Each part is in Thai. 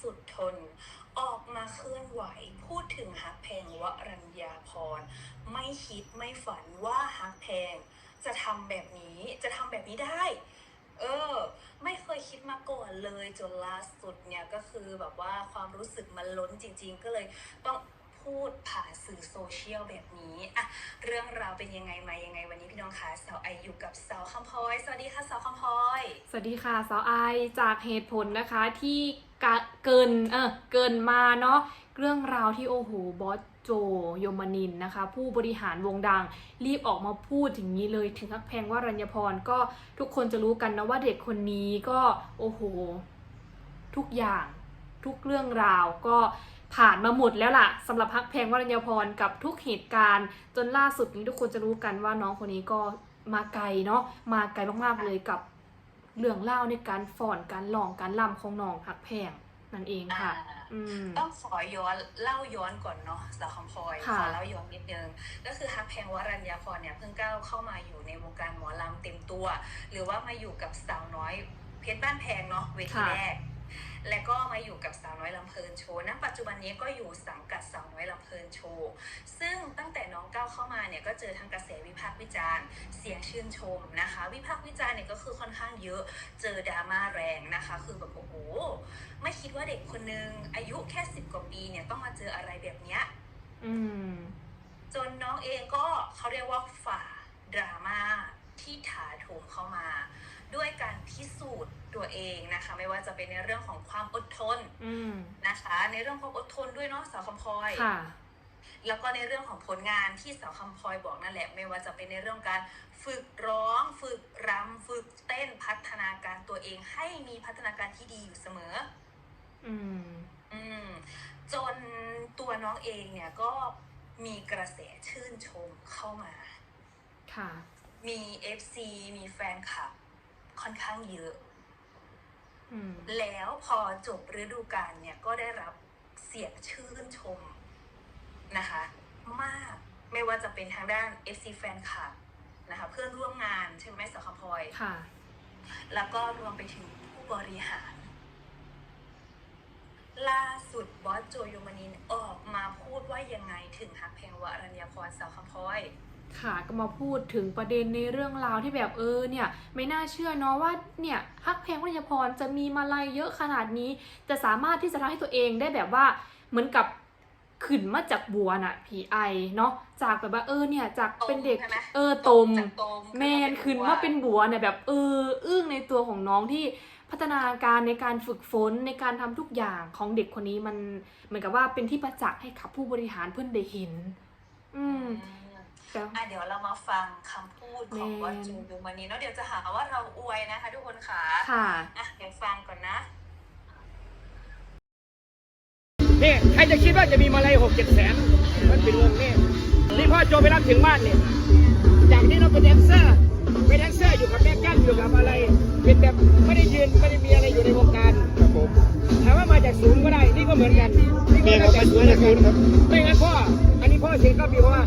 สุดทน ออกมาเคลื่อนไหว พูดถึงฮักแพงวรัญญาพร ไม่คิดไม่ฝันว่าฮักแพง จะทำแบบนี้จะทำแบบนี้ได้ เออ ไม่เคยคิดมาก่อนเลยจนล่าสุดเนี่ยก็คือแบบว่าความรู้สึกมันล้นจริง ๆ ก็เลยต้อง อโซเชียลแบบนี้อะเรื่องราวเป็นยังไงมายังไงวันนี้พี่น้องคะสาวไออยู่กับสาวคำพลอยสวัสดีค่ะสาวคำพลอยสวัสดีค่ะสาวไอจากเหตุผลนะคะที่กเกินเออเกินมาเนาะเรื่องราวที่โอ้โหบอสโจโยมานินนะคะ ผู้บริหารวงดังรีบออกมาพูดถึงนี้เลยถึงฮักแพงว่ารัญญพรก็ทุกคนจะรู้กันนะว่าเด็กคนนี้ก็โอ้โห ทุกอย่างทุกเรื่องราวก็ ผ่านมาหมดแล้วล่ะสำหรับฮักแพงวรัญญพรกับทุกเหตุการณ์ จนล่าสุดนี้ทุกคนจะรู้กันว่าน้องคนนี้ก็มาไกลเนาะมาไกลมากๆเลยกับเรื่องเล่าวในการฟ้อนการร้องการล่ำของน้องหักแพงนั่นเองค่ะอ่าอืมต้องขอย้อนเล่าย้อนก่อนเนาะสาวคำพลอยค่ะขอเล่าย้อนนิดนึงก็คือฮักแพงวรัญญาพรเนี่ยเพิ่งก้าวเข้ามาอยู่ในวงการหมอลำเต็มตัว หรือว่ามาอยู่กับสาวน้อยเพชรบ้านแพงเนาะเวทีแรก และก็มาอยู่กับ โชว์ณปัจจุบันนี้ก็อยู่สังกัดสาวน้อยลำเพลินโชว์ ซึ่งตั้งแต่น้องก้าวเข้ามาเนี่ยก็เจอทั้งกระแสวิพากษ์วิจารณ์ เสียงชื่นชมนะคะ วิพากษ์วิจารณ์เนี่ยก็คือค่อนข้างเยอะเจอดราม่าแรงนะคะ คือแบบโอ้โหไม่คิดว่าเด็กคนนึงอายุแค่สิบกว่าปีเนี่ยต้องมาเจออะไรแบบเนี้ยอืมจนน้องเองก็เขาเรียกว่าฝ่าดราม่าที่ถาโถมเข้ามา ด้วยการพิสูจน์ ตัวเองนะคะ ไม่ว่าจะเป็นในเรื่องของความอดทนอืมนะคะ ในเรื่องของอดทนด้วยเนาะสาวคำพลอยค่ะแล้วก็ในเรื่องของผลงานที่สาวคำพลอยบอกนั่นแหละ ไม่ว่าจะเป็นในเรื่องการฝึกร้อง ฝึกรำฝึกเต้นพัฒนาการตัวเองให้มีพัฒนาการที่ดีอยู่เสมอ อืม อืม จนตัวน้องเองเนี่ยก็มีกระแสชื่นชมเข้ามา ค่ะ มี FC มีแฟนคลับค่อนข้างเยอะอืม แล้วพอจบฤดูกาลเนี่ยก็ได้รับเสียงชื่นชมนะคะ มากไม่ว่าจะเป็นทางด้าน FC แฟนคลับนะคะเพื่อนร่วมงานใช่ไหมสักคำพลอยค่ะ แล้วก็รวมไปถึงผู้บริหาร ล่าสุดบอสโจโยมานินออกมาพูดว่ายังไงถึงฮักเพลงวรัญญาพรสาวคำพลอย ค่ะก็มาพูดถึงประเด็นในเรื่องราวที่แบบเออเนี่ยไม่น่าเชื่อเนาะว่าเนี่ยฮักแพลงวรัญญพรจะมีมาลัยเยอะขนาดนี้ จะสามารถที่จะทำให้ตัวเองได้แบบว่าเหมือนกับขึ้นมาจากบัวน่ะผีไอเนาะจากแบบว่าเออเนี่ยจากเป็นเด็กเออตมตมแมนขึ้นว่าเป็นบัวเนี่ยแบบเอออึ้งในตัวของน้องที่พัฒนาการในการฝึกฝนในการทำทุกอย่างของเด็กคนนี้มันเหมือนกับว่าเป็นที่ประจักษ์ให้กับผู้บริหารเพื่อนได้เห็น อือืม อะเดี๋ยวเรามาฟังคำพูดของแมนบอสโจโยมานินเนาะเดี๋ยวจะหาว่าเราอวยนะคะ ทุกคนค่ะค่ะ อะเดี๋ยวฟังก่อนนะ นี่ใครจะคิดว่าจะมีมาลัยหกเจ็ดแสนมันเป็นวงนี่นี่พ่อโจไปรับถึงบ้านเนี่ยจากนี้เราเป็นแดนเซอร์เป็นแดนเซอร์อยู่กับแม่กั้นอยู่กับอะไร เป็นแบบไม่ได้ยืนไม่ได้มีอะไรอยู่ในวงการครับผมถามว่ามาจากศูนย์ก็ได้นี่ก็เหมือนกันนี่ก็มาจากศูนย์เหมือนกันไม่งั้นพ่ออันนี้พ่อเสียงก็มีเพราะว่า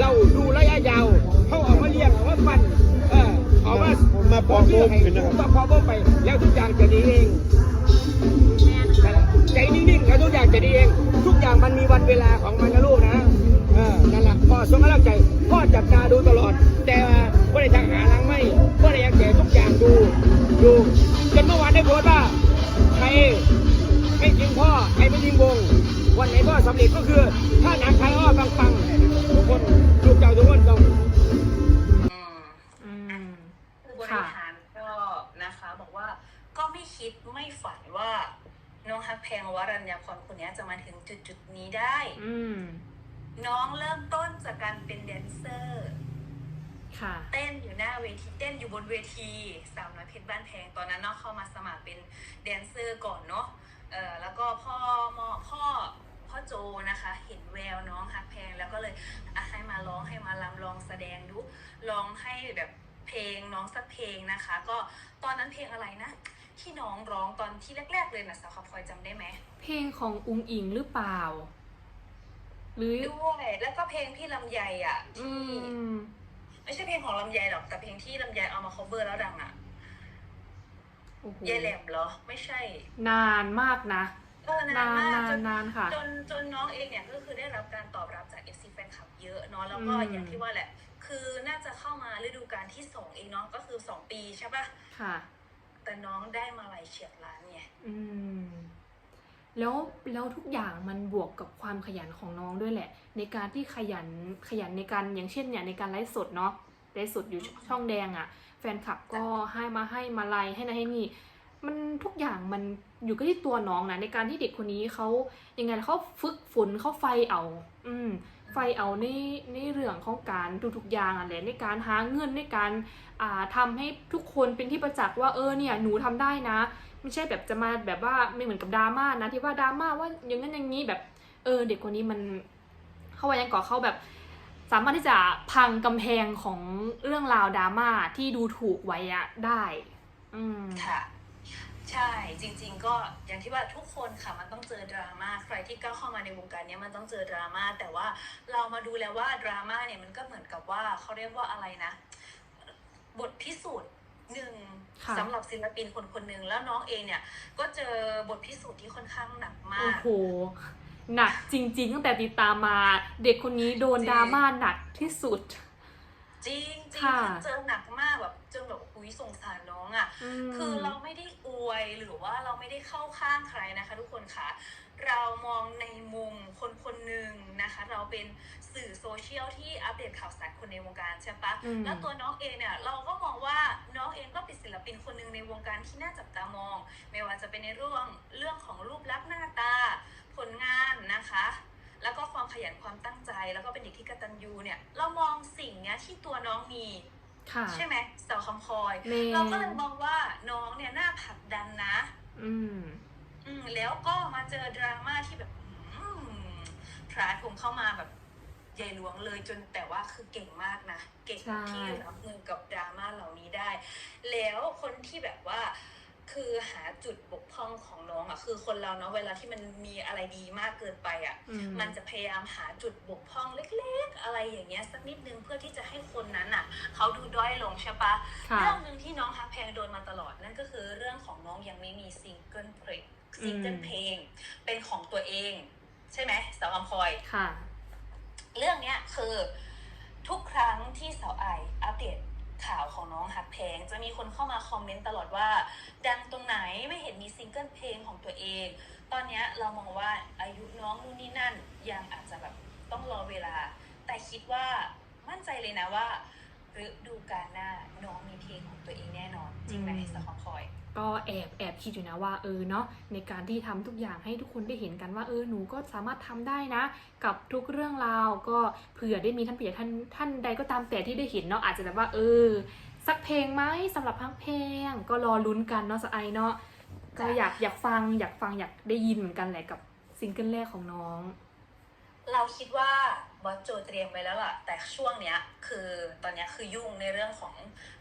เราดูระยะยาวเขาออกมาเลี้ยงออกมาฟันเออออกมาผมมาพอโบ้งขึ้นนะครับมาพอโบ้งไป แล้วทุกอย่างจะดีเองใจนิ่งๆแล้วทุกอย่างจะดีเอง ทุกอย่างมันมีวันเวลาของมันนะลูกนะเออนั่นแหละพ่อสงกำลังใจพ่อจับตาดูตลอด แต่ว่าพ่อได้ทางหาลังไม่พ่อได้ยังแก่ทุกอย่างดูดูจนเมื่อวานได้โพสต์ว่าใครไม่ทิ้งพ่อใครไม่ทิ้งวง วันไหนพ่สำเร็จก็คือ ถ้าหนังใครอ้อปังๆทุกคนลูกเจ้าทุกคนต้อง อืม ผู้บริหารก็นะคะบอกว่าก็ไม่คิดไม่ฝันว่า น้องฮักแพงวรัญญาพรคนนี้จะมาถึงจุดจุดๆนี้ได้ อืม น้องเริ่มต้นจากการเป็นแดนเซอร์ ค่ะ เต้นอยู่หน้าเวทีเต้นอยู่บนเวทีสาวน้อยเพชรบ้านแพงตอนนั้นเนาะเข้ามาสมัครเป็นแดนเซอร์ก่อนเนาะ เออแล้วก็พ่อมอพ่อพ่อโจนะคะ เห็นแววน้องฮักแพงแล้วก็เลยอะให้มาร้องให้มาลำลองแสดงดูลองให้แบบเพลงน้องสักเพลงนะคะ ก็ตอนนั้นเพลงอะไรนะ ที่น้องร้องตอนที่แรก ๆ เลยนะสาวคำพลอยจำได้ไหมเพลงของอุงอิงหรือเปล่า หรือด้วยแล้วก็เพลงพี่ลำไยอะอืที่มไม่ใช่เพลงของลำไยหรอกแต่เพลงที่ลำไยเอามา cover แล้วดังอะ โอ้โหยายแหลมเหรอ ไม่ใช่นานมากนะ เออนานานมากนานจน นานค่ะ จนจนน้องเองเนี่ยก็คือได้รับการตอบรับจาก FC แฟนคลับเยอะเนาะแล้วก็อืม อย่างที่ว่าแหละ คือน่าจะเข้ามาฤดูกาลที่สองเองเนาะก็คือ2ปีใช่ปะค่ะ แต่น้องได้มาลัยเฉียดล้านไงอืม แล้วแล้วทุกอย่างมันบวกกับความขยันของน้องด้วยแหละ ในการที่ขยันขยันในการอย่างเช่นเนี่ยในการไลฟ์สดเนาะ ไลฟ์สดอยู่ช่องแดงอะ่ะ แฟนคลับก็ให้มาให้มาไลให้นะให้นี่มันทุกอย่างมันอยู่ก็ที่ตัวน้องนะในการที่เด็กคนนี้เขายังไงเขาฝึกฝนเขาไฟเอา อืมไฟเอาในในเรื่องของการทุกๆอย่างอะแหละในการหาเงินในการอ่าทำให้ทุกคนเป็นที่ประจักษ์ว่าเออเนี่ยหนูทำได้นะ ไม่ใช่แบบจะมาแบบว่าไม่เหมือนกับดราม่านะที่ว่าดราม่าว่าอย่างนั้นอย่างนี้แบบเออเด็กคนนี้มัน เขาว่ายังก่อเขาแบบ สามารถที่จะพังกำแพงของเรื่องราวดราม่าที่ดูถูกไว้อะได้ อืมค่ะ ใช่จริง ๆ ก็อย่างที่ว่าทุกคนค่ะมันต้องเจอดราม่าใครที่ก้าวเข้ามาในวงการเนี้ยมันต้องเจอดราม่าแต่ว่าเรามาดูแล้วว่าดราม่าเนี่ยมันก็เหมือนกับว่าเขาเรียกว่าอะไรนะ บทพิสูจน์หนึ่งค่ะสำหรับศิลปินคนคนหนึ่งแล้วน้องเองเนี่ย ก็เจอบทพิสูจน์ที่ค่อนข้างหนักมาโอ้กโห หนักจริง ๆ ตั้งแต่ติดตามมา เด็กคนนี้โดนจริงดราม่าหนักที่สุด จริงจริงค่ะคือเจอหนักมากแบบจนแบบอุ้ยสงสารน้องอะมคือเราไม่ได้อวยหรือว่าเราไม่ได้เข้าข้างใครนะคะ ทุกคนคะเรามองในมุมคนคนหนึ่งนะคะ เราเป็นสื่อโซเชียลที่อัปเดตข่าวสารคนในวงการใช่ปะอืม แล้วตัวน้องเองเนี่ย เราก็มองว่าน้องเองก็เป็นศิลปินคนหนึ่งในวงการที่น่าจับตามอง ไม่ว่าจะเป็นในเรื่องเรื่องของรูปลักษณ์หน้าตา ผลงานนะคะ แล้วก็ความขยันความตั้งใจ แล้วก็เป็นเด็กที่กตัญญูเนี่ย เรามองสิ่งเนี้ยที่ตัวน้องมีค่ะใช่ไหมสาวคำพลอยเมย์เราก็เลยมองว่าน้องเนี่ยน่าผลักดันนะ อืม อืม แล้วก็มาเจอดราม่าที่แบบอืมทราผมเข้ามาแบบใหญ่หลวงเลยจนแต่ว่าคือเก่งมากนะ เก่งใช่ที่รับมือกับดราม่าเหล่านี้ได้ แล้วคนที่แบบว่า คือหาจุดบกพร่องของน้องอะ คือคนเราเนาะเวลาที่มันมีอะไรดีมากเกินไปอะอืมมันจะพยายามหาจุดบกพร่องเล็ก ๆ อะไรอย่างเงี้ยสักนิดนึงเพื่อที่จะให้คนนั้นอะ เขาดูด้อยลงใช่ปะค่ะเรื่องหนึ่งที่น้องฮักแพงโดนมาตลอดนั่นก็คือเรื่องของน้องยังไม่มีซิงเกิลเพลงซิงเกิลเพลงเป็นของตัวเอง ใช่ไหมสาวอัมพลอยค่ะ เรื่องเนี้ยคือทุกครั้งที่สาวไออัปเดต ข่าวของน้องฮักแพง จะมีคนเข้ามาคอมเมนต์ตลอดว่า ดังตรงไหนไม่เห็นมีซิงเกิลเพลงของตัวเอง ตอนเนี้ยเรามองว่าอายุน้องนู่นนี่นั่นยังอาจจะแบบต้องรอเวลา แต่คิดว่ามั่นใจเลยนะว่าฤดูกาลหน้าน้องมีเพลงของตัวเองแน่นอน จริงไหมอืมสาวคอย ก็แอบแอบคิดอยู่นะว่าเออเนาะในการที่ทำทุกอย่างให้ทุกคนได้เห็นกันว่าเออหนูก็สามารถทำได้นะ กับทุกเรื่องราวก็เผื่อได้มีท่านเปียท่านท่านใดก็ตามแต่ที่ได้เห็นเนาะอาจจะแบบว่าเออ สักเพลงไหมสำหรับพังเพลง ก็รอลุ้นกันเนาะสไอเนาะก็อยากอยากฟังอยากฟังอยากได้ยินเหมือนกันแหละกับซิงเกิลแรกของน้อง เราคิดว่าบอสโจเตรียมไว้แล้วล่ะ แต่ช่วงเนี้ยคือตอนเนี้ยคือยุ่งในเรื่องของ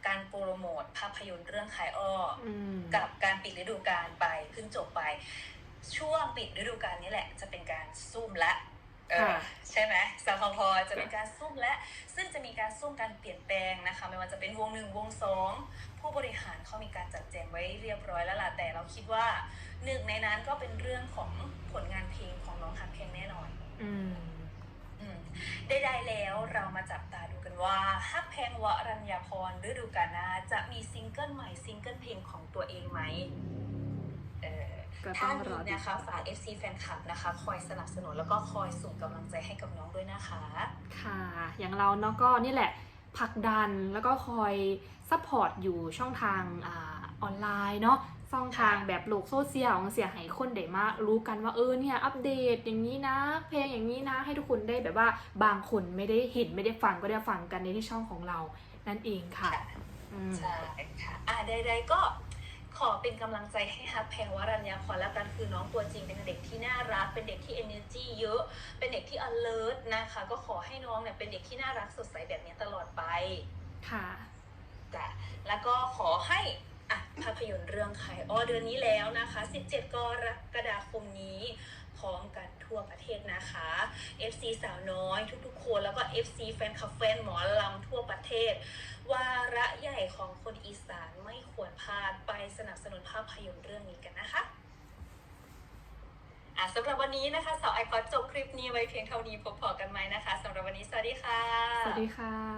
การโปรโมทภาพยนตร์เรื่องขายอ้อออืมกับการปิดฤดูกาลไปเพิ่งจบไป ช่วงปิดฤดูกาลนี้แหละ จะเป็นการซุ่มและเออค่ะใช่ไหมสาวพอจะเป็นการซุ่มและ ซึ่งจะมีการซุ่มการเปลี่ยนแปลงนะคะ ไม่ว่าจะเป็นวงหนึ่งวงสองผู้บริหารเขามีการจัดแจงไว้เรียบร้อยแล้วล่ะ แต่เราคิดว่าหนึ่งในนั้นก็เป็นเรื่องของผลงานเพลงของน้องฮักเพลงแน่นอน อืมได้แล้วเรามาจับตาดูกันว่าฮักแพงวรัญญาพรฤดูกาลหน้าจะมีซิงเกิลใหม่ซิงเกิลเพลงของตัวเองไหมเออก็ต้ถ้าองมีรอติดนะคะฝาก FC แฟนคลับนะคะ คอยสนับสนุนแล้วก็คอยส่งกำลังใจให้กับน้องด้วยนะคะ ค่ะ อย่างเราเนาะก็นี่แหละผลักดันแล้วก็คอยซัพพอร์ตอยู่ช่องทางออนไลน์เนาะ ช่องทางแบบโลกโซเชียลของเสียหายคนได้มารู้กันว่าเออเนี่ยอัปเดตอย่างนี้นะ เพลงอย่างนี้นะ ให้ทุกคนได้แบบว่าบางคนไม่ได้เห็นไม่ได้ฟังก็ได้ฟังกันในที่ช่องของเรานั่นเองค่ะค่ะอืมใช่ค่ะอ่าใดๆก็ขอเป็นกำลังใจให้ฮักแพงวรัญญาพรแล้วกันคือน้องตัวจริงเป็นเด็กที่น่ารัก เป็นเด็กที่ energy เยอะ เป็นเด็กที่ alert นะคะ ก็ขอให้น้องเนี่ยเป็นเด็กที่น่ารักสดใสแบบนี้ตลอดไป ค่ะจ้ะแล้วก็ขอให้ อะภาพยนตร์เรื่องไข่อ้อเดือนนี้แล้วนะคะ 17 กรกฎาคมนี้พร้อมกันทั่วประเทศนะคะ FC สาวน้อยทุกๆ คนแล้วก็ FC แฟนคลับแฟนหมอลำทั่วประเทศ วาระใหญ่ของคนอีสานไม่ควรพลาดไปสนับสนุนภาพยนตร์เรื่องนี้กันนะคะสำหรับวันนี้นะคะสาวไอคอนจบคลิปนี้ไว้เพียงเท่านี้พบพอกันไหมนะคะสำหรับวันนี้สวัสดีค่ะ สวัสดีค่ะ